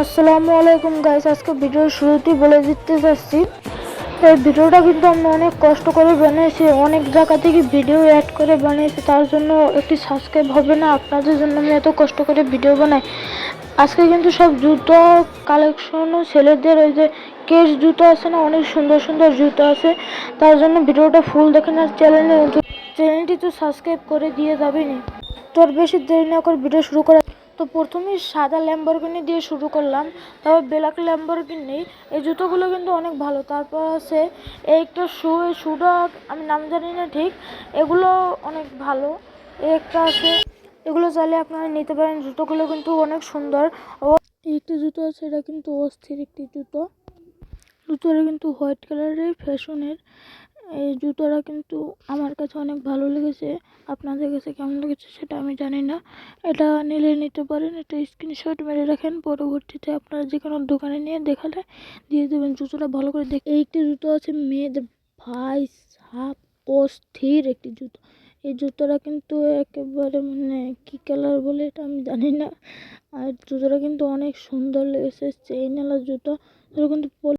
আসসালামু আলাইকুম গাইস আজকে ভিডিওর শুরুতেই বলে দিতে যাচ্ছি এই ভিডিওটা কিন্তু আমি অনেক কষ্ট করে বানিয়েছি, অনেক জায়গা থেকে ভিডিও অ্যাড করে বানিয়েছি, তার জন্য একটি সাবস্ক্রাইব হবে না, আপনাদের জন্য আমি এত কষ্ট করে ভিডিও বানাই। আজকে কিন্তু সব জুতো কালেকশনও ছেলেদের, ওই যে কেস জুতো আছে না, অনেক সুন্দর সুন্দর জুতো আছে, তার জন্য ভিডিওটা ফুল দেখেন আর চ্যানেলে চ্যানেলটি তো সাবস্ক্রাইব করে দিয়ে যাবেনি তোর বেশি দেরি না করে ভিডিও শুরু করা তো প্রথমেই সাদা ল্যাম্বরগিনি দিয়ে শুরু করলাম, তারপর ব্ল্যাক ল্যাম্বরগিনি এই জুতোগুলো কিন্তু অনেক ভালো। তারপর আছে এই একটা শু এই শুটা আমি নাম জানি না ঠিক, এগুলো অনেক ভালো। একটা আছে, এগুলো চাইলে আপনারা নিতে পারেন, জুতোগুলো কিন্তু অনেক সুন্দর। ও, একটা জুতো আছে, এটা কিন্তু অস্থির একটি জুতো। জুতোটা কিন্তু হোয়াইট কালারের ফ্যাশনের। এই জুতোটা কিন্তু আমার কাছে অনেক ভালো লেগেছে। আপনাদের কাছে কেমন লেগেছে সেটা আমি জানি না। এটা নিলে নিতে পারেন, এটা স্ক্রিনশট মেরে রাখেন, পরবর্তীতে আপনারা যে কোনো দোকানে নিয়ে দেখালে দিয়ে দেবেন জুতোটা ভালো করে দেখ। এই একটি জুতো আছে মেয়েদের ভাই সাপ অস্থির একটি জুতো। এই জুতোটা কিন্তু একেবারে মানে কী কালার বলে এটা আমি জানি না। আর জুতোটা কিন্তু অনেক সুন্দর লেগেছে চেইনওয়ালা জুতো। এটা কিন্তু